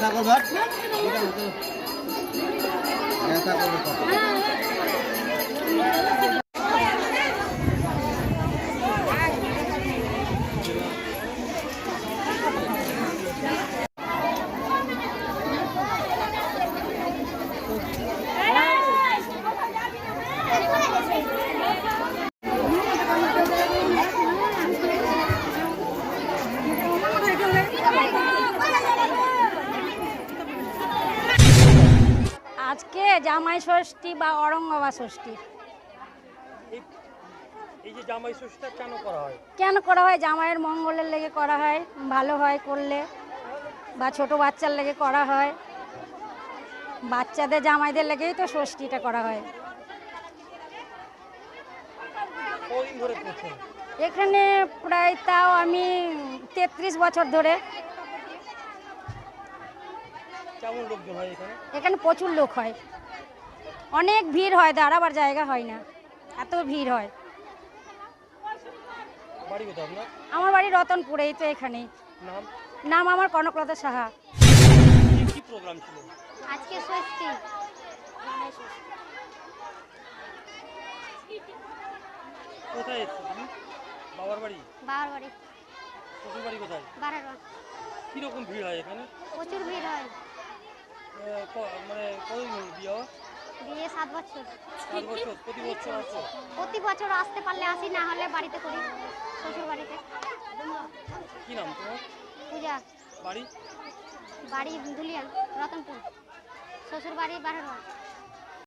ছাগল ভাত ব্যথা করবে আজকে জামাই ষষ্ঠী বা অরঙ্গবা ষষ্ঠী। এই এই যে জামাই ষষ্ঠীটা কেন করা হয়? কেন করা হয়? জামাইয়ের মঙ্গলের লেগে করা হয় ভালো হয় করলে বা ছোট বাচ্চার লেগে করা হয়। বাচ্চাদের জামাইদের লেগেই তো ষষ্ঠীটা করা হয়। এখানে প্রায় তাও আমি তেত্রিশ বছর ধরে এখানে? এখানে প্রচুর লোক হয়। অনেক ভিড় হয় দাঁড়াবার জায়গা হয় না। এত ভিড় হয়। বাড়ি কোথায় আপনার? আমার বাড়ি রতনপুরে এই তো এখানেই। নাম? আমার কনকলতা সাহা। কি কি প্রোগ্রাম ছিল? আজকে ষষ্ঠী। কোথায় এসছো বাবার বাড়ি? বাবার বাড়ি। শ্বশুর বাড়ি কোথায়? বারোটা কীরকম ভিড় হয় এখানে? প্রচুর ভিড় হয়। মানে কতদিন বিয়ে বিয়ে সাত বছর। সাত বছর প্রতি বছর আসো প্রতি বছর আসতে পারলে আসি না হলে বাড়িতে করি। শ্বশুর বাড়িতে। কি নাম তোমার? পূজা। বাড়ি? বাড়ি ধুলিয়া রতনপুর। শ্বশুর বাড়ি বারোটা